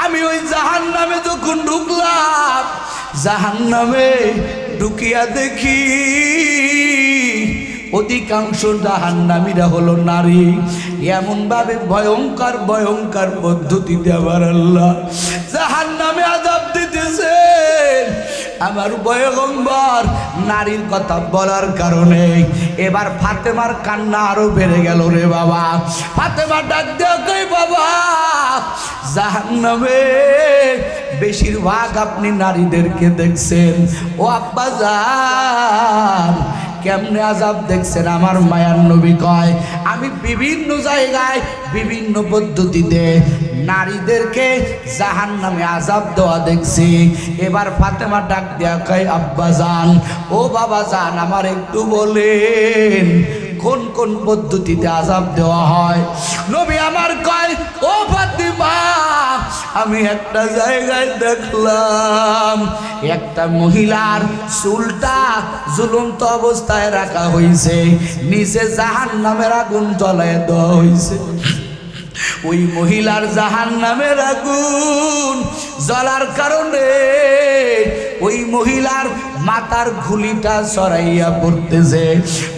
আমি ওই জাহান নামে যখন ঢুকলাম জাহান নামে ঢুকিয়া দেখি অধিকাংশ জাহান্নামীরা হলো নারী। এমনভাবে ভয়ঙ্কর ভয়ঙ্কর পদ্ধতি দেওয়ার আল্লাহ জাহান্নামে নামে দিতেছে আমার বয়গম্বর নারীর কথা বলার কারণে এবার ফাতেমার কান্না আরও বেড়ে গেল রে বাবা। ফাতেমা ডাক বাবা? জাহান্নামে। বেশিরভাগ আপনি নারীদেরকে দেখছেন। ও আব্বা যান কেমনে আজাব দেখছেন? আমার মায়ার নবী কয়, আমি বিভিন্ন জায়গায়, বিভিন্ন পদ্ধতিতে নারীদেরকে জাহান নামে আজাব দেওয়া দেখছি। এবার ফাতেমা ডাক দেয়া কয়, আব্বা যান ও বাবা যান আমার একটু বলেন, কোন কোন পদ্ধতিতে আজাব দেওয়া হয়? নবী আমার কয়, ও ফাতিমা আমি একটা জায়গায় দেখলাম, একটা মহিলার চুলটা ঝুলন্ত অবস্থায় রাখা হয়েছে নিচে জাহান নামের আগুন জ্বলায় দেওয়া হয়েছে ওই মহিলার জাহান নামের আগুন জ্বলার কারণে ওই মহিলার মাথার ঘুলিটা সরাইয়া পড়তেছে।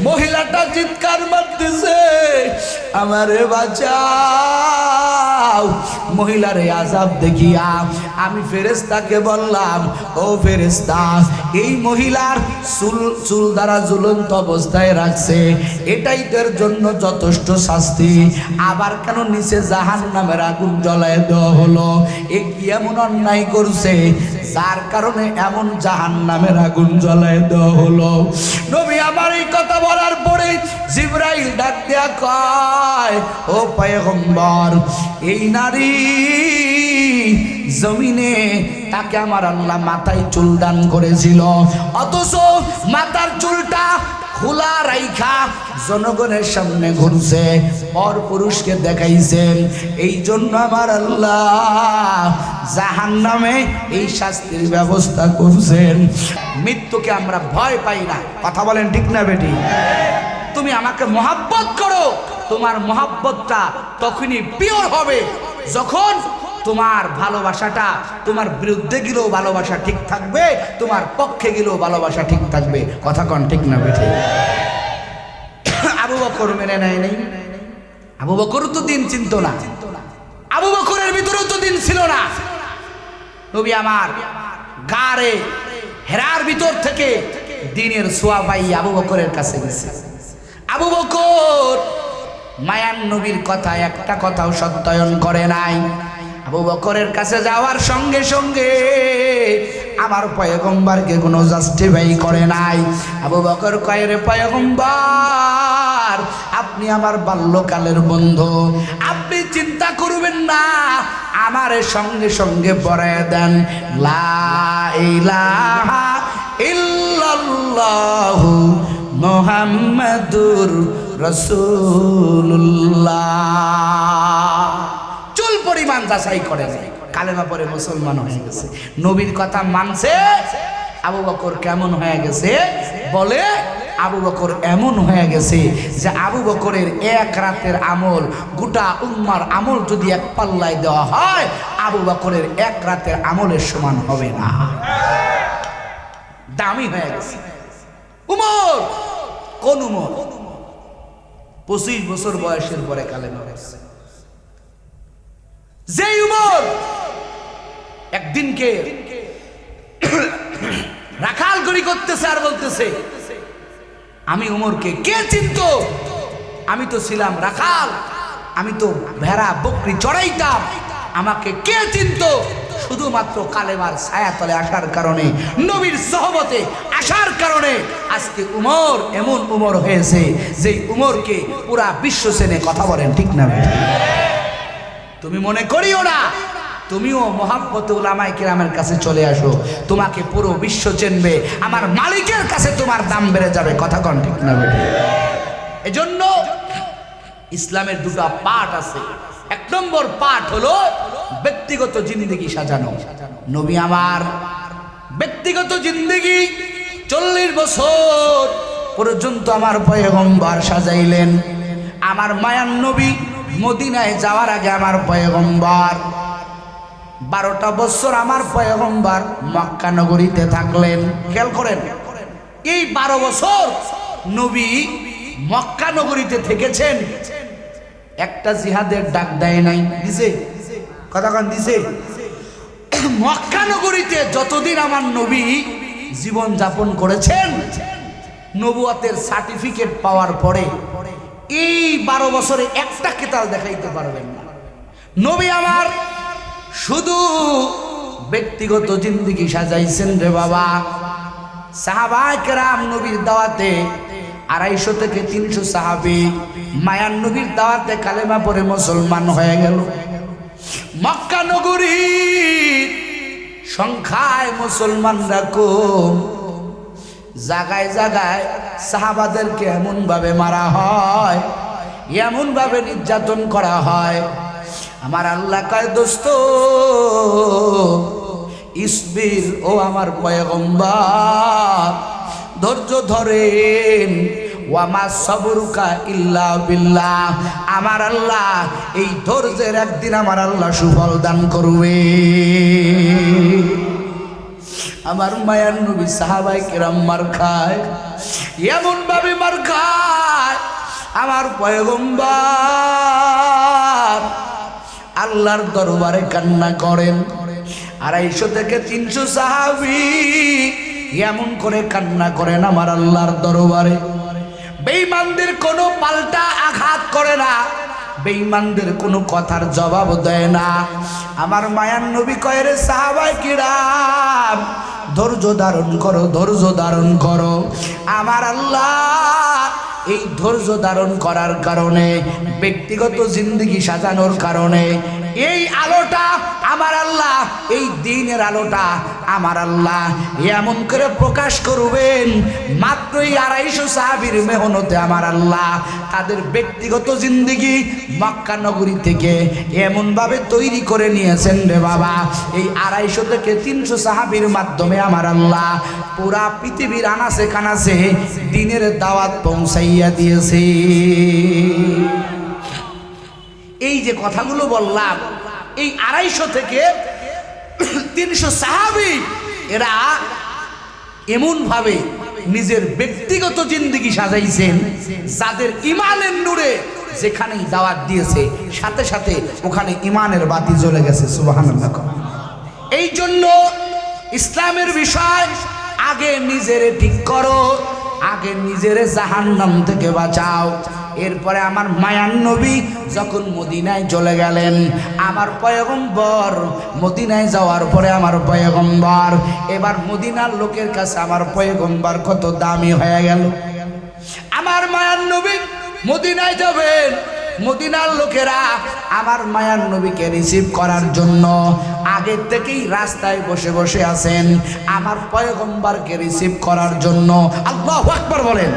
মহিলাটা চিৎকার মারতেছে, আমারে বাঁচাও মহিলার এই আজাব দেখিয়া আমি ফেরেস্তাকে বললাম, ও ফেরেস্তা এই মহিলার চুল চুল দ্বারা ঝুলন্ত অবস্থায় রাখছে, এটাই তোর জন্য যথেষ্ট শাস্তি। আবার কেন নিচে জাহান নামের আগুন জ্বলায় দেওয়া হলো? এ কি এমন অন্যায় করছে? যার কারণে এমন জাহান নামের আগুন জ্বলায় দেওয়া হলো। নবী আমার এই কথা বলার পরে জিব্রাইল ডাক দেয়া কয়, ও পয়গম্বর এই নারী জমিনে তাকে আমার আল্লাহ মাথায় চুল দান করেছিল। অথচ মাথার চুলটা খোলা রাইখা জনগণের সামনে ঘুরছে, পর পুরুষকে দেখাইছেন। এই জন্য আমার আল্লাহ জাহান নামে এই শাস্তির ব্যবস্থা করছেন। মৃত্যুকে আমরা ভয় পাই না। কথা বলেন ঠিক না বেটি? তুমি আমাকে মহাব্বত করো। তোমার মহাব্বতটা তখনই পিওর হবে। যখন তোমার ভালোবাসাটা, তোমার বিরুদ্ধে গেলেও ভালোবাসা ঠিক থাকবে, তোমার পক্ষে গেলেও ভালোবাসা ঠিক থাকবে। কথা কন ঠিক না বেঠে? আবু বকর মেনে নেয় নাই। আবু বকরও তো দিন চিনত না। আবু বকরের ভিতরেও তো দিন ছিল না। নবী আমার গারে, হেরার ভিতর থেকে দিনের সোয়া পাই আবু বকরের কাছে গেছে। আবু বকর মায়ান নবীর কথা, একটা কথাও সত্যায়ন করে নাই। আবু বকরের কাছে যাওয়ার সঙ্গে সঙ্গে আমার পয়গম্বরকে কোনো জাস্টিফাই করে নাই। আবু বকর কয়, রে পয়গম্বর, আপনি আমার বাল্যকালের বন্ধু। আপনি চিন্তা করবেন না, আমারে সঙ্গে সঙ্গে পড়ায় দেন। লা ইলাহা ইল্লাল্লাহু মোহাম্মদুর রসুল্লাহ চুল পরিমাণ যাচাই করে নাই। কালেমা পরে মুসলমান হয়ে গেছে। নবীর কথা মানছে? আবু বকর কেমন হয়ে গেছে? বলে, আবু বকর এমন হয়ে গেছে যে আবু বকরের এক রাতের আমল, গোটা উম্মার আমল যদি এক পাল্লায় দেওয়া হয়, আবু বকরের এক রাতের আমলের সমান হবে না। দামি হয়ে গেছে। উমর! কোন উমর? পঁচিশ বছর বয়সের পরে কালেমা পড়ছে যে উমর একদিনকে রাখাল গড়ি করতেছে আর বলতেছে, আমি উমরকে কে চিনত? আমি তো ছিলাম রাখাল, আমি তো ভেড়া, বকরি চড়াইতাম, আমাকে কে চিনত? শুধুমাত্র কালেমার ছায়াতলে আসার কারণে, নবীর সহবতে আসার কারণে আজকে উমর এমন উমর হয়েছে যে উমরকে পুরা বিশ্ব সেনে কথা বলেন, ঠিক না? তুমি মনে করিও না, তুমিও মোহাম্মত উলামাই কিরামের কাছে চলে আসো, তোমাকে পুরো বিশ্ব চেনবে, আমার মালিকের কাছে তোমার দাম বেড়ে যাবে, কথা কন, ঠিক না? এজন্য ইসলামের দুটো পাঠ আছে এক নম্বর পাঠ হলো ব্যক্তিগত জিন্দগি সাজানো। নবী আমার, ব্যক্তিগত জিন্দগি চল্লিশ বছর পর্যন্ত আমার পয়গম্বর সাজাইলেন। আমার মায়ান নবী মদিনায় যাওয়ার আগে আমার পয়গম্বর। বারোটা বছর আমার পয়গম্বার মক্কা নগরীতে থাকলেন। খেয়াল করেন, এই বারো বছর নবী মক্কা নগরীতে থেকেছেন। একটা জিহাদের ডাক দেয় নাই। দিছে? কথা কন, দিছে? মক্কা নগরীতে যতদিন আমার নবী জীবন যাপন করেছেন, নবুয়াতের সার্টিফিকেট পাওয়ার পরে এই বারো বছরে একটা কেতাল দেখাইতে পারবেন না। নবী আমার শুধু ব্যক্তিগত জিন্দিগি সাজাইছেন রে বাবা। সাহাবাহাম নবীর দাওয়াতে আড়াইশো থেকে তিনশো সাহাবি মায়ান নবীর দাওয়াতে কালেমা পরে মুসলমান হয়ে গেল। মক্কা নগরীর সংখ্যায় মুসলমানরা কম। জাগায় জাগায় সাহাবাদেরকে এমন ভাবে মারা হয় এমন ভাবে নির্যাতন করা হয়। আমার আল্লাহ কয়, দোস্ত ইসবির ও আমার পয়গম্বর, ধৈর্য ধরেন ওয়ামা সবরুকা ইল্লা বিল্লাহ। আমার আল্লাহ এই ধৈর্যের একদিন আমার আল্লাহ সুফল দান করবে। আমার মায়ার নবী সাহাবাই কেরাম মার খায়, এমন ভাবে মার খায়, আমার পয়গম্বর আল্লাহর দরবারে কান্না করেন। আড়াইশো থেকে তিনশো সাহাবি এমন করে কান্না করেন আমার আল্লাহর দরবারে। বেঈমানদের কোনো পাল্টা আঘাত করে না। বেঈমানদের কোনো কথার জবাব দেয় না। আমার মায়ার নবী কয়ের সাহাবাই কিরাম, ধৈর্য ধারণ করো, ধৈর্য ধারণ করো। আমার আল্লাহ এই ধৈর্য ধারণ করার কারণে, ব্যক্তিগত জিন্দগি সাজানোর কারণে এই আলোটা আমার আল্লাহ, এই দিনের আলোটা আমার আল্লাহ। এমন করে প্রকাশ করবেন, মাত্রই আড়াইশো সাহাবির মেহনতে আমার আল্লাহ তাদের ব্যক্তিগত জিন্দগি মক্কা নগরী থেকে এমনভাবে তৈরি করে নিয়েছেন রে বাবা। এই আড়াইশো থেকে তিনশো সাহাবির মাধ্যমে আমার আল্লাহ পুরা পৃথিবীর আনাসে কানাসে দিনের দাওয়াত পৌঁছাইয়া দিয়েছে। এই যে কথাগুলো বললাম, এই আড়াইশো থেকে তিনশো সাহাবি, এরা এমনভাবে নিজের ব্যক্তিগত জিন্দগি সাজাইছেন, যাদের ইমানের নূরে যেখানেই দাওয়াত দিয়েছে, সাথে সাথে ওখানে ইমানের বাতি জ্বলে গেছে সুবাহান এই জন্য ইসলামের বিষয়, আগে নিজেরে ঠিক করো, আগে নিজেরে জাহান্নাম থেকে বাঁচাও। এরপরে আমার মায়ান নবী যখন মদিনায় চলে গেলেন, আমার পয়গম্বর মদিনায় যাওয়ার পরে আমার পয়গম্বর, এবার মদিনার লোকের কাছে আমার পয়গম্বর কত দামি হয়ে গেল। আমার মায়ান নবী মদিনায় যাবেন, মদিনার লোকেরা আমার মায়ার নবীকে রিসিভ করার জন্য আগের থেকেই রাস্তায় বসে বসে আছেন, আমার পয়গম্বরকে রিসিভ করার জন্য। আল্লাহ আকবর বলেন।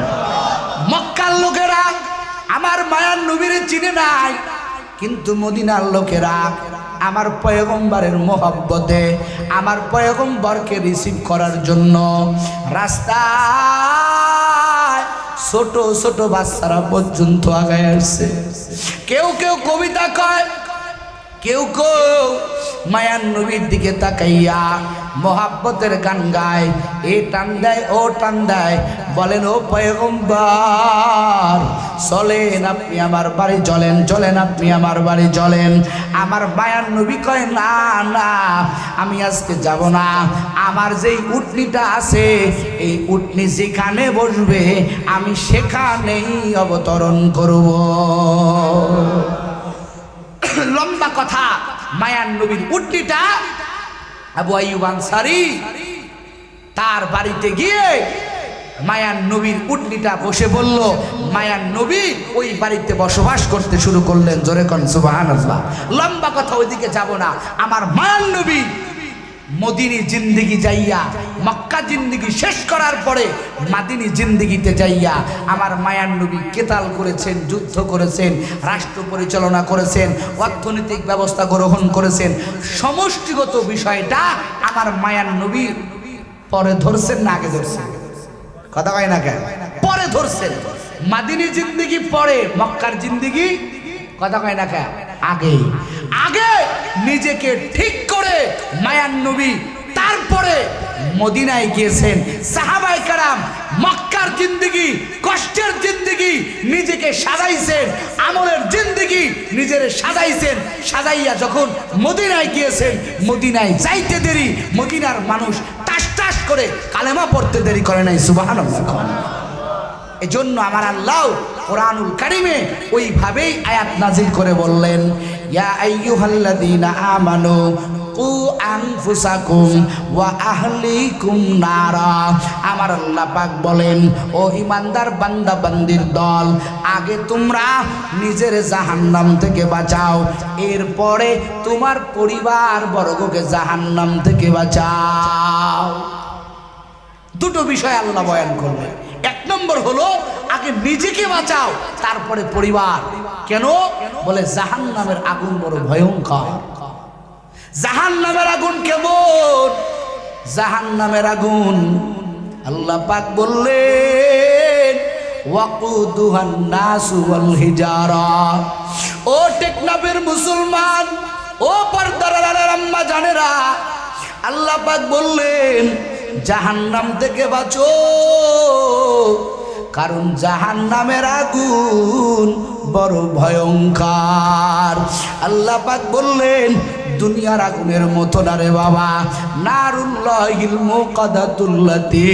মক্কার লোকেরা আমার মায়ার নবীরে চিনে নাই। কিন্তু মদিনার লোকেরা আমার পয়গম্বরের মোহব্বতে, আমার পয়গম্বরকে রিসিভ করার জন্য রাস্তায় ছোট ছোট বাচ্চারা পর্যন্ত আগায় আসছে। কেউ কেউ কবিতা কয়, কেউ কেউ মায়ান নবীর দিকে তাকাইয়া মোহাব্বতের গান গায়। এ টান দেয়, ও টান দেয়। বলেন, ও পয়গম্বর, চলেন আপনি আমার বাড়ি, চলেন চলেন আপনি আমার বাড়ি, চলেন। আমার মায়ান নবী কয়, না না, আমি আজকে যাব না। আমার যেই উটনিটা আছে, এই উটনি যেখানে বসবে, আমি সেখানেই অবতরণ করব। লম্বা কথা মায়ান নবীর উটনিটা আবু আইব আনসারি তার বাড়িতে গিয়ে মায়ান নবীর উটনিটা বসে বলল, মায়ান নবী, ওই বাড়িতে বসবাস করতে শুরু করলেন। জোরে কন, সুবহানাল্লাহ। লম্বা কথা ওইদিকে যাব না। আমার মায়ান নবী মদিনী জিন্দিগি যাইয়া, মক্কা জিন্দিগি শেষ করার পরে মাদিনী জিন্দিগিতে যাইয়া আমার মায়ান নবী কেতাল করেছেন, যুদ্ধ করেছেন, রাষ্ট্র পরিচালনা করেছেন, অর্থনৈতিক ব্যবস্থা গ্রহণ করেছেন। সমষ্টিগত বিষয়টা আমার মায়ান নবী পরে ধরছেন না আগে ধরছেন? কথা কয় না কেন? পরে ধরছেন। মাদিনী জিন্দিগি পরে, মক্কার জিন্দিগি, কথা কয় না কেন? আগে আগে নিজেকে ঠিক করে মায়ান নবী তারপরে মদিনায় গিয়েছেন। সাহাবাই কারাম মক্কার জিন্দগি, কষ্টের জিন্দগি নিজেকে সাজাইছেন, আমলের জিন্দগি নিজের সাজাইছেন। সাজাইয়া যখন মদিনায় গিয়েছেন, মদিনায় যাইতে দেরি, মদিনার মানুষ টাস টাস করে কালেমা পড়তে দেরি করে নাই সুবাহান এজন্য আমার আল্লাহ কোরআনুল কারিমে ওইভাবেই আয়াত নাজিল করে বললেন, ইয়া আইয়ুহাল্লাযীনা আমানু কু আনফুসাকুম ওয়া আহলিকুম নারা। আমার আল্লাহ পাক বলেন, ও ইমানদার বান্দা বান্দির দল, আগে তোমরা নিজের জাহান্নাম থেকে বাঁচাও, এরপরে তোমার পরিবার বর্গকে জাহান্নাম থেকে বাঁচাও। দুটো বিষয় আল্লাহ বয়ান করবেন এক নম্বর হলো, আগে নিজেকে বাঁচাও, তারপরে পরিবার। কেন? বলে জাহান নামের আগুন বড় ভয়ঙ্কর। জাহান নামের আগুন কেমন? জাহান নামের আগুন, আল্লাহ পাক ওয়াল ও মুসলমান, ও পর্দার আল্লাহ পাক বললেন জাহান্নাম থেকে বাঁচো। কারণ জাহান্নামের আগুন বড় ভয়ঙ্কার। আল্লাহ পাক বললেন, দুনিয়ার আগুনের মতো না রে বাবা। নারুল্লাহিল মুকাদাতুল্লাতি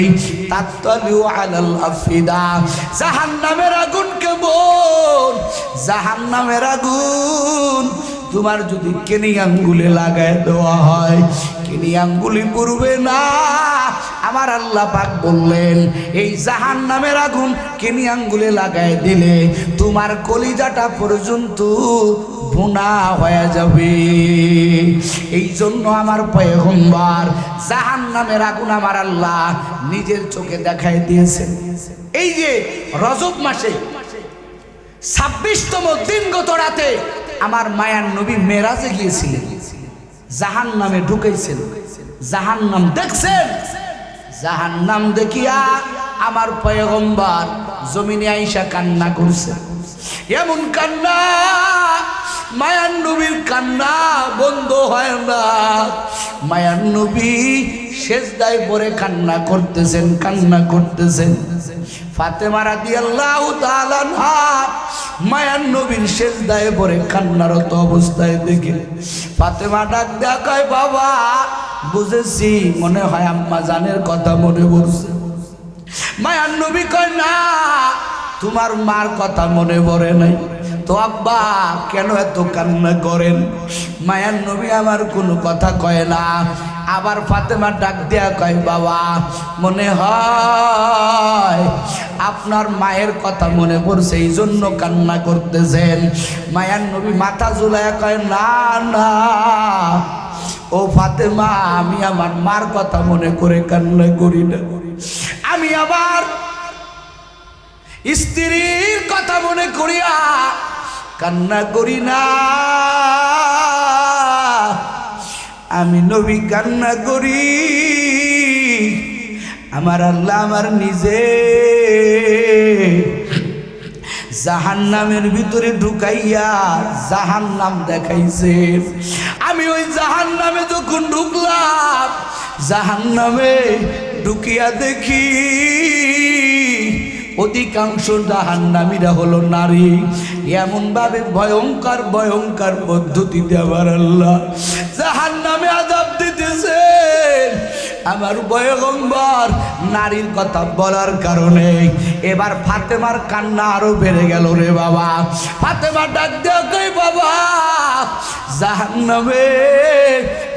তাত্তালিউ আলাল আফিদা। জাহান্নামের আগুন কেমন? জাহান্নামের আগুন তোমার যদি কেনি আঙ্গুলে লাগায় দেওয়া হয়, কেনি আঙ্গুলি পড়বে না। আমার আল্লাহ পাক বললেন, এই জাহান নামের আগুন কেনি আঙ্গুলে লাগায় দিলে তোমার কলিজাটা পর্যন্ত ভুনা হয়ে যাবে। এই জন্য আমার পয়গম্বর জাহান নামের আগুন আমার আল্লাহ নিজের চোখে দেখায় দিয়েছেন। এই যে রজব মাসে ছাব্বিশতম দিনগত রাতে আমার মায়ার নবী মেরাজে গিয়েছিলেন। জাহান নামে ঢুকেছেন। জাহান নাম দেখছেন? জাহান নাম দেখিয়া আমার পয়গম্বর জমিনে আইসা কান্না করছে। এমন কান্না, মায়ার নবীর কান্না বন্ধ হয় না। মায়ার নবী শেষদায় পরে কান্না করতেছেন কান্না করতেছেন। ফাতেমা তাআলা আনহা মায়ার নবীর শেষদায় পরে কান্নারত অবস্থায় দেখে ফাতেমা ডাক দেয়া কয়, বাবা, বুঝেছি, মনে হয় আম্মা জানের কথা মনে পড়ছে। মায়ার নবী কয়, না, তোমার মার কথা মনে পড়ে নাই। তো আব্বা, কেন এত কান্না করেন? মায়ার নবী আমার কোনো কথা কয় না। আবার ফাতেমা ডাক দেয়া কয়, বাবা, মনে হয় আপনার মায়ের কথা মনে পড়ছে এই জন্য কান্না করতেছেন। মায়ার নবী মাথা ঝুলায় কয়, না না, ও ফাতেমা, আমি আমার মার কথা মনে করে কান্না করি না। আমি আবার স্ত্রীর কথা মনে করিয়া কান্না করি না। আমি নবী কান্না করি। আমার আল্লাহ আমার নিজে। জাহান নামের ভিতরে ঢুকাইয়া জাহান নাম দেখাইছে। আমি ওই জাহান নামে যখন ঢুকলাম জাহান নামে ঢুকিয়া দেখি অধিকাংশ জাহান্নামীরা হলো নারী। এমন ভাবে ভয়ঙ্কর ভয়ঙ্কর পদ্ধতিতে আমার আল্লাহ। জাহান্নামে আজাব দিতেছে আমার বয়গম্বর নারীর কথা বলার কারণে এবার ফাতেমার কান্না আরও বেড়ে গেল রে বাবা। ফাতেমা ডাক দেওয়া বাবা। জাহান্নামে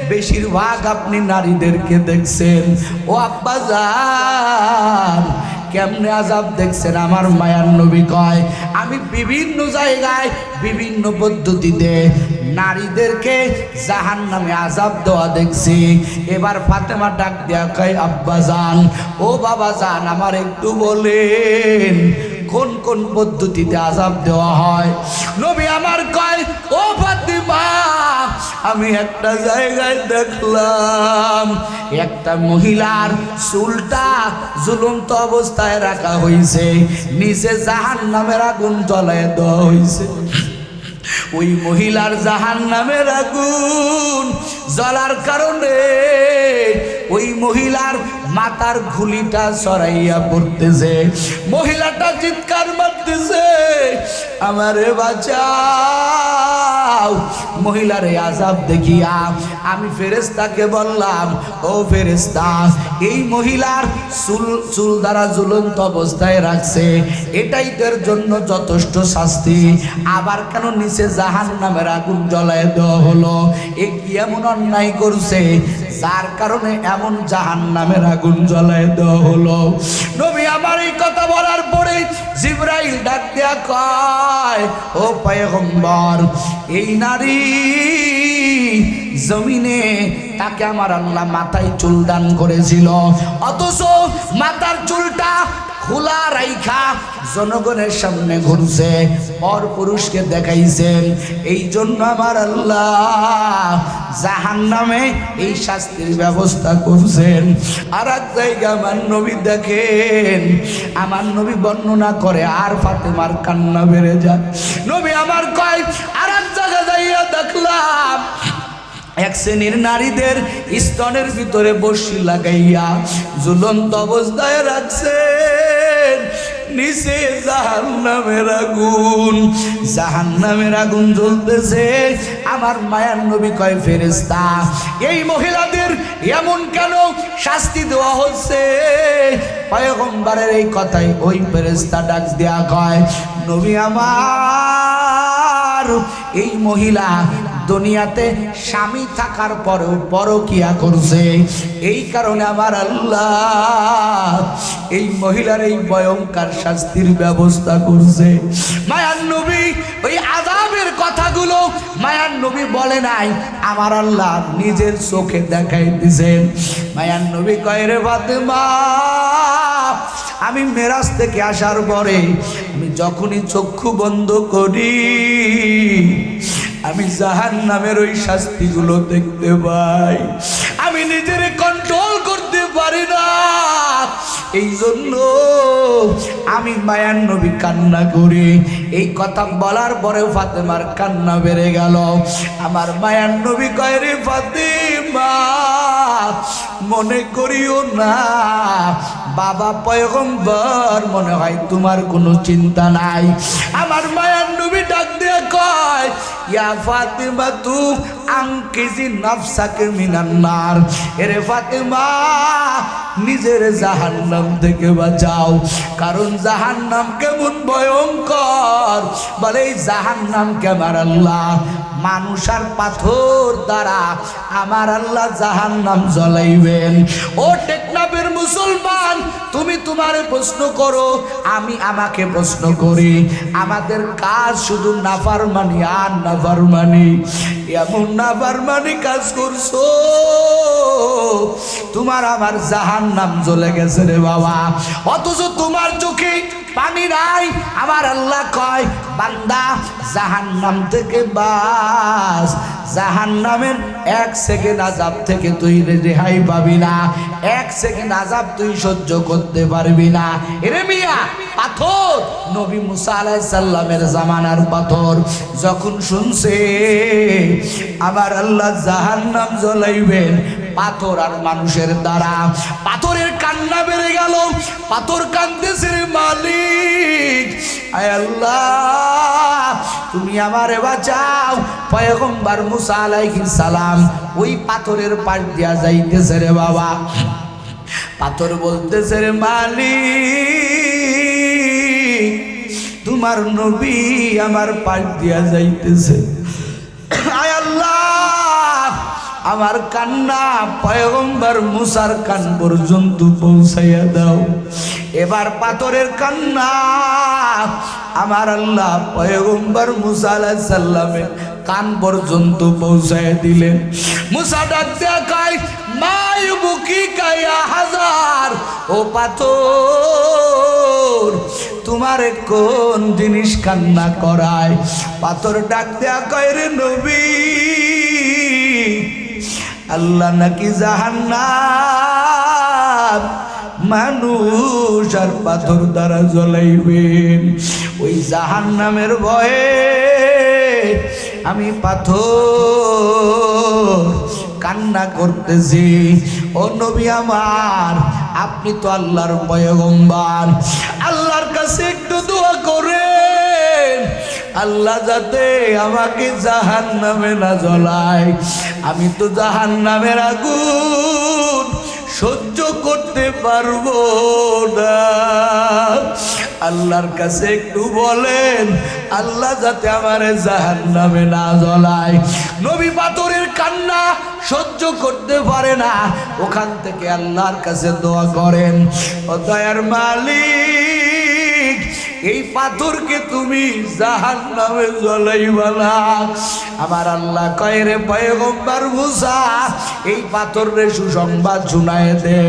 বেশিরভাগ আপনি নারীদেরকে দেখছেন। ও আব্বা যান কেমনে আজাব দেখছেন? আমার মায়ার নবী কয়, আমি বিভিন্ন জায়গায়, বিভিন্ন পদ্ধতিতে নারীদেরকে জাহান নামে আজাব দেওয়া দেখছি। এবার ফাতেমা ডাক দেয়া কয়, আব্বা যান ও বাবা যান আমার একটু বলেন, কোন কোন পদ্ধতিতে আজাব দেওয়া হয়? নবী আমার কয়, ও ফাতিমা আমি একটা জায়গায় দেখলাম, একটা মহিলার চুলটা ঝুলন্ত অবস্থায় রাখা হয়েছে নিচে জাহান নামের আগুন জ্বলায় দেওয়া হয়েছে ওই মহিলার জাহান নামের আগুন জ্বলার কারণে ওই মহিলার মাথার ঘুলিটা সরাইয়া পড়তেছে। মহিলাটা চিৎকার মারতেছে, আমারে বাঁচাও মহিলার আজাব দেখিয়া আমি ফেরেস্তাকে বললাম, ও ফেরেস্তা এই মহিলার চুল চুল দ্বারা ঝুলন্ত অবস্থায় রাখছে এটাই তার জন্য যথেষ্ট শাস্তি। আবার কেন নিচে জাহান নামের আগুন জ্বলায় দেওয়া হলো? এ কি এমন অন্যায় করছে? যার কারণে এমন জাহান নামের আগুন জ্বলায় দেওয়া হলো। নবী আমার এই কথা বলার পরে জিব্রাইল ডাক দেয়া কয়, ও পয়গম্বর এই নারী জমিনে তাকে আমার আল্লাহ মাথায় চুল দান করেছিল। অথচ মাথার চুলটা খোলা রাইখা জনগণের সামনে ঘুরছে, পর পুরুষকে দেখাইছেন, এই জন্য আমার আল্লাহ জাহান নামে এই শাস্তির ব্যবস্থা করছেন। আর এক জায়গা আমার নবী দেখেন, আমার নবী বর্ণনা করে, আর ফাতেমার কান্না বেড়ে যায়। নবী আমার কয় আর এক জায়গা যাইয়া দেখলাম এক শ্রেণির নারীদের স্তনের ভিতরে বসি লাগাইয়া ঝুলন্ত অবস্থায় রাখছে নিচে জাহান নামের আগুন জাহান নামের আগুন জ্বলতেছে। আমার মায়ার নবী কয় ফেরেস্তা এই মহিলাদের এমন কেন শাস্তি দেওয়া হচ্ছে? পয়গম্বরের এই কথাই ওই ফেরেস্তা ডাক দেয়া কয়, নবী আমার, এই মহিলা দুনিয়াতে স্বামী থাকার পরেও পরকিয়া করছে। এই কারণে আমার আল্লাহ এই মহিলার এই ভয়ঙ্কর শাস্তির ব্যবস্থা করছে। মায়ার নবী, ওই আজাবের কথাগুলো মায়ার নবী বলে নাই। আমার আল্লাহ নিজের চোখে দেখাই দিছেন। মায়ার নবী কয়, রে ফাতেমা, আমি মেরাজ থেকে আসার পরে আমি যখনই চক্ষু বন্ধ করি আমি জাহান নামের ওই শাস্তিগুলো দেখতে পাই। আমি নিজের কন্ট্রোল করতে পারি না। এই জন্য আমি মায়ার নবী কান্না করি। এই কথা বলার পরে ফাতেমার কান্না বেড়ে গেল। আমার মায়ার নবী কয় রে ফাতেমা, মনে করিও না। বাবা পয়গম্বর, মনে হয় তোমার কোনো চিন্তা নাই। আমার মায়ার নবী ডাক দিয়ে কয় ইয়া ফাতেমা তু আংকিজি নফসাকে মিনান্নার এরে ফাতেমা, নিজের জাহান্নাম থেকে বাঁচাও। কারণ জাহান্নাম কেমন ভয়ঙ্কর। বলে, এই জাহান্নাম কেমার আল্লাহ? মানুষ আর পাথর দ্বারা আমার আল্লাহ জাহান্নাম জ্বলাইবেন। ও টেকনাফের মুসলমান, তুমি তোমারে প্রশ্ন করো, আমি আমাকে প্রশ্ন করি। আমাদের কাজ শুধু নাফারমানি আর নাফারমানি এমন নাফারমানি কাজ করছ? তোমার আমার জাহান নাম জ্বলে গেছে রে বাবা। অথচ তোমার চোখে পানি নাই আমার আল্লাহ কয়, বান্দা জাহান নাম থেকে বাস জাহান নামের এক সেকেন্ড আজাব থেকে তুই রেহাই পাবি না। এক সেকেন্ড আজাব তুই সহ্য করতে পারবি না। এরে মিয়া, পাথর! নবী মুসা আলাই সাল্লামের জামানার পাথর। যখন শুনছে, আমার আল্লাহ জাহান নাম জ্বলাইবেন পাথর আর মানুষের দ্বারা। পাথরের কান্না বেড়ে গেল, পাথর কান্দেছে মালিক। আল্লাহ, তুমি আমারে বাঁচাও। পয়গম্বর মুসা আলাইহিস সালাম ওই পাথরের পাশ দিয়া যাইতেছে রে বাবা। পাথর বলতেছে রে মালিক, তোমার নবী আমার পাশ দিয়া যাইতেছে। আমার কান্না পয়গম্বর মুসার কান পর্যন্ত পৌঁছাইয়া দাও। এবার পাথরের কান্না আমার আল্লাহ পয়গম্বর মুসা আলাহ সাল্লামের কান পর্যন্ত পৌঁছাইয়া দিলেন। মুসা ডাক দেয়া কয় বুকি কায়া হাজার, ও পাথর, তোমার কোন জিনিস কান্না করায়? পাথর ডাক দেয়া কয়, রে নবী আল্লাহ নাকি জাহান্নাম। মানুষ আর পাথর দ্বারা জ্বলাইবেন। ওই জাহান্নামের ভয়ে আমি পাথর কান্না করতেছি। ও নবী আমার, আপনি তো আল্লাহর পয়গম্বর। আল্লাহর কাছে একটু দোয়া করেন আল্লাহ যাতে আমাকে জাহান নামে না জ্বলায়। আমি তো জাহান নামের আগুন সহ্য করতে পারব না। আল্লাহর কাছে একটু বলেন, আল্লাহ যাতে আমার জাহান নামে না জ্বলায়। নবী পাথরের কান্না সহ্য করতে পারে না। ওখান থেকে আল্লাহর কাছে দোয়া করেন। ও দয়ার মালিক এই পাথরকে তুমি জাহান নামে জ্বলাইবা না। আমার আল্লাহ কয় রে পয়গম্বর মুসা, এই পাথর রে সুসংবাদ শুনায় দে।